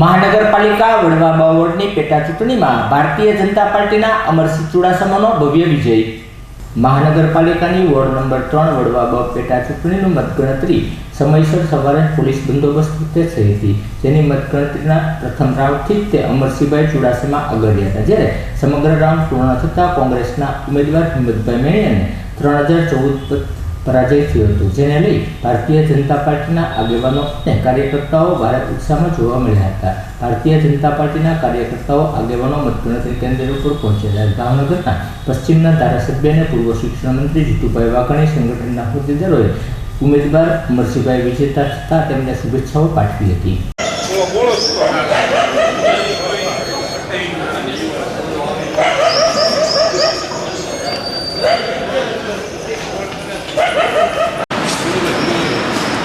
મહાનગરપાલિકા વડવા વોર્ડની પેટા ચૂંટણીમાં ભારતીય જનતા પાર્ટીના અમરસિંહ ચુડાસમાનો ભવ્ય વિજય. મહાનગરપાલિકાની વોર્ડ નંબર ત્રણ વડવા બ પેટા ચૂંટણીની મતગણતરી સમયસર સવારે પોલીસ બંદોબસ્ત રીતે થઈ હતી. જેની મતગણતરીના પ્રથમ રાઉન્ડથી તે અમરસિંહભાઈ ચુડાસમા આગળ હતા. જ્યારે સમગ્ર રાઉન્ડ પૂર્ણ થતાં કોંગ્રેસના ઉમેદવાર હિંમતભાઈ મેણિયાને ત્રણ હજાર ચૌદ પરાજય થયો હતો. જેને લઈ ભારતીય જનતા પાર્ટીના આગેવાનો અને કાર્યકર્તાઓ ભારે ઉત્સાહમાં જોવા મળ્યા હતા. ભારતીય જનતા પાર્ટીના કાર્યકર્તાઓ આગેવાનો મતગણતરી કેન્દ્ર ઉપર પહોંચ્યા હતા. ભાવનગરના પશ્ચિમના ધારાસભ્ય અને પૂર્વ શિક્ષણ મંત્રી જીતુભાઈ વાઘાણી સંગઠનના હોદ્દેદારોએ ઉમેદવાર અમરસિંહભાઈ વિજેતા થતાં તેમને શુભેચ્છાઓ પાઠવી હતી.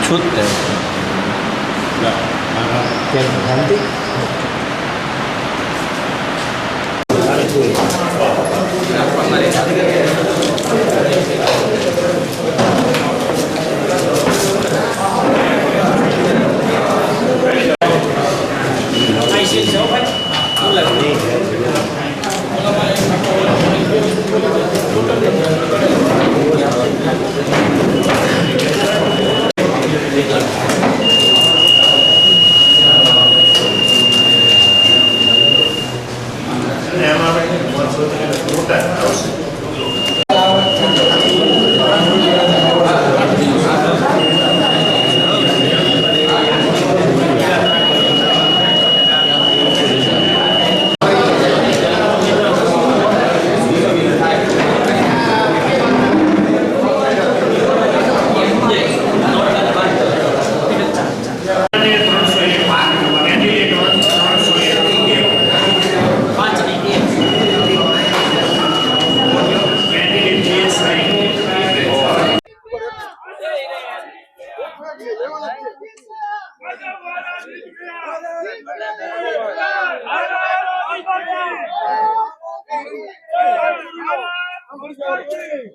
suốt trên thánh tích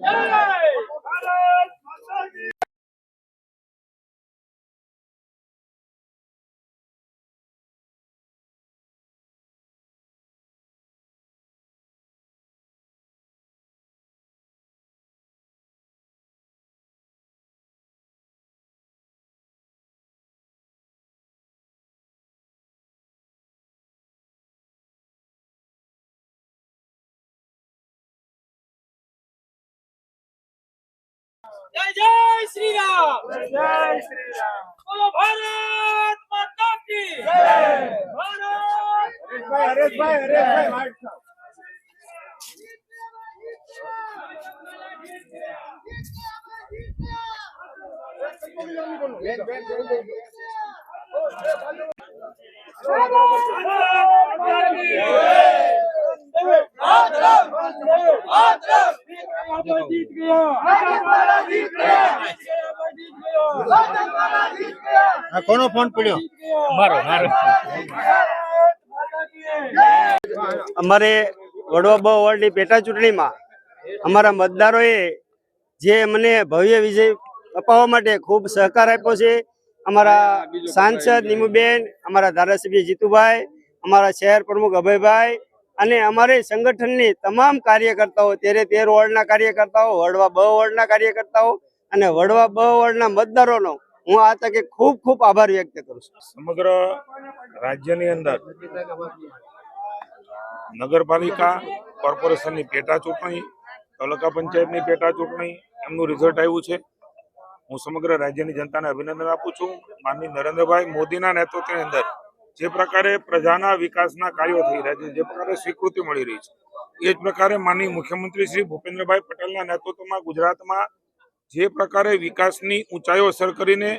Hey! जय जय श्री राम जय श्री राम बोलो भारत माता की भारत हरेश भाई हरेश भाई Thank you. રામ જય શ્રી રામ બોલો ભારત માતા કી જય ભારત જીત આ કોનો ફોન પડ્યો? મારો મારો. અમારે વડવા વોર્ડની પેટા ચૂંટણીમાં અમારા મતદારોએ જે મને ભવ્ય વિજય અપાવવા માટે ખૂબ સહકાર આપ્યો છે. અમારા સાંસદ નીમુબેન અમારા ધારાસભ્ય જીતુભાઈ અમારા શહેર પ્રમુખ અભયભાઈ અને અમારે સંગઠનની તમામ કાર્યકર્તાઓ તેરે તેર વોર્ડના કાર્યકર્તાઓ, વડવા બ વોર્ડના કાર્યકર્તાઓ અને વડવા બ વોર્ડના મતદારોનો હું આ તકે ખૂબ ખૂબ આભાર વ્યક્ત કરું છું. સમગ્ર રાજ્યની અંદર નગરપાલિકા કોર્પોરેશનની પેટા ચૂંટણી, તાલુકા પંચાયતની પેટા ચૂંટણી, એમનું રિઝલ્ટ આવ્યું છે. હું સમગ્ર રાજ્યની જનતાને અભિનંદન આપું છું. માનની નરેન્દ્રભાઈ મોદીના નેતૃત્વની અંદર જે પ્રકારે પ્રજાના વિકાસના કાર્યો થઈ રહ્યા છે, જે પ્રકારે સ્વીકૃતિ મળી રહી છે, એ જ પ્રકારે માનની મુખ્યમંત્રી શ્રી ભૂપેન્દ્રભાઈ પટેલના નેતૃત્વમાં ગુજરાતમાં જે પ્રકારે વિકાસની ઊંચાઈઓ સર કરીને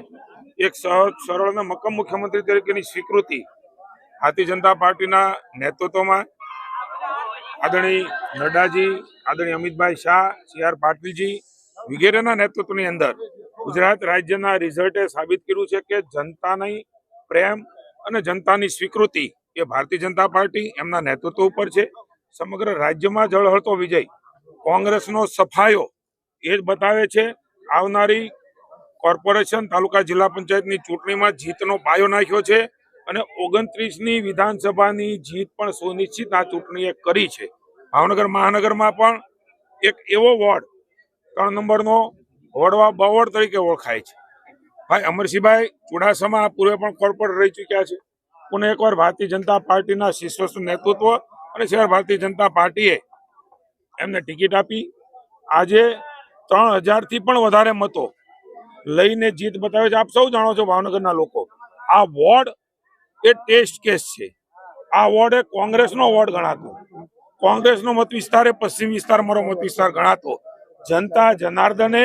એક સહજ સરળ અને મક્કમ મુખ્યમંત્રી તરીકેની સ્વીકૃતિ ભારતીય જનતા પાર્ટીના નેતૃત્વમાં આદરણીય નડ્ડાજી, આદરણીય અમિતભાઈ શાહ, સી આર પાટીલજી વગેરેના નેતૃત્વની અંદર ગુજરાત રાજ્યના રિઝલ્ટે સાબિત કર્યું છે કે જનતાની પ્રેમ અને જનતાની સ્વીકૃતિ એ ભારતીય જનતા પાર્ટી એમના નેતૃત્વ ઉપર છે. સમગ્ર રાજ્યમાં જળહળતો વિજય. કોંગ્રેસનો સફાયો એ જ બતાવે છે. આવનારી કોર્પોરેશન તાલુકા જિલ્લા પંચાયતની ચૂંટણીમાં જીતનો પાયો નાખ્યો છે અને ઓગણત્રીસની વિધાનસભાની જીત પણ સુનિશ્ચિત આ ચૂંટણીએ કરી છે. ભાવનગર મહાનગરમાં પણ એક એવો વોર્ડ, ત્રણ નંબરનો વડવા બવડ તરીકે ઓળખાય છે. ભાઈ, અમરસિંહભાઈ ચુડાસમા પૂર્વે પણ કોર્પોરેટ રહી ચૂક્યા છે. પુનઃ એકવાર ભારતીય જનતા પાર્ટીના શીર્ષસ્થ નેતૃત્વ અને શહેર ભારતીય જનતા પાર્ટીએ એમને ટિકિટ આપી. આજે ત્રણ હજારથી પણ વધારે મતો લઈને જીત બતાવે છે. આપ સૌ જાણો છો ભાવનગરના લોકો, આ વોર્ડ એ ટેસ્ટ કેસ છે. આ વોર્ડ એ કોંગ્રેસનો વોર્ડ ગણાતો. કોંગ્રેસનો મત વિસ્તાર એ પશ્ચિમ વિસ્તાર, મારો મત વિસ્તાર ગણાતો. જનતા જનાર્દને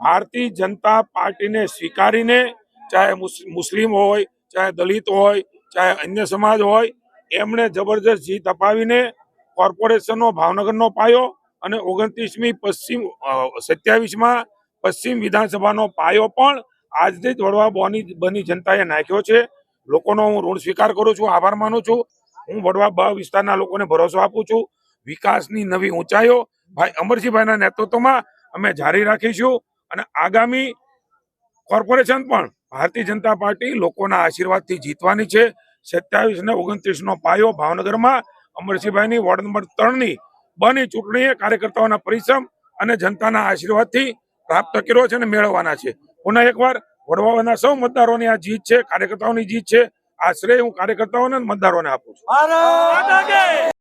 ભારતીય જનતા પાર્ટીને સ્વીકારીને ચાહે મુસ- મુસ્લિમ હોય, ચાહે દલિત હોય, ચાહે અન્ય સમાજ હોય, એમણે જબરજસ્ત જીત અપાવીને કોર્પોરેશનનો, ભાવનગરનો પાયો અને ઓગણત્રીસમી પશ્ચિમ સત્યાવીસમાં પશ્ચિમ વિધાનસભાનો પાયો પણ આજથી જ વડવા બોની, બની જનતાએ નાખ્યો છે. લોકોનો હું ઋણ સ્વીકાર કરું છું, આભાર માનું છું. હું વડવા બ વિસ્તારના લોકોને ભરોસો આપું છું. વિકાસની નવી ઊંચાઈઓ. ભાઈ, અમરસિંહભાઈના નેતૃત્વમાં અમે જારી રાખીશું. અને આગામી કોર્પોરેશન પણ ભારતીય જનતા પાર્ટી લોકોના આશીર્વાદથી જીતવાની છે. સત્યાવીસ ને ઓગણત્રીસ નો પાયો ભાવનગરમાં અમરસિંહભાઈની વોર્ડ નંબર ત્રણની બની ચૂંટણીએ કાર્યકર્તાઓના પરિશ્રમ અને જનતાના આશીર્વાદથી પ્રાપ્ત કર્યો છે અને મેળવવાના છે. પુનઃ એકવાર વડવાના સૌ મતદારોની આ જીત છે, કાર્યકર્તાઓની જીત છે. આ શ્રેય હું કાર્યકર્તાઓને મતદારોને આપું છું.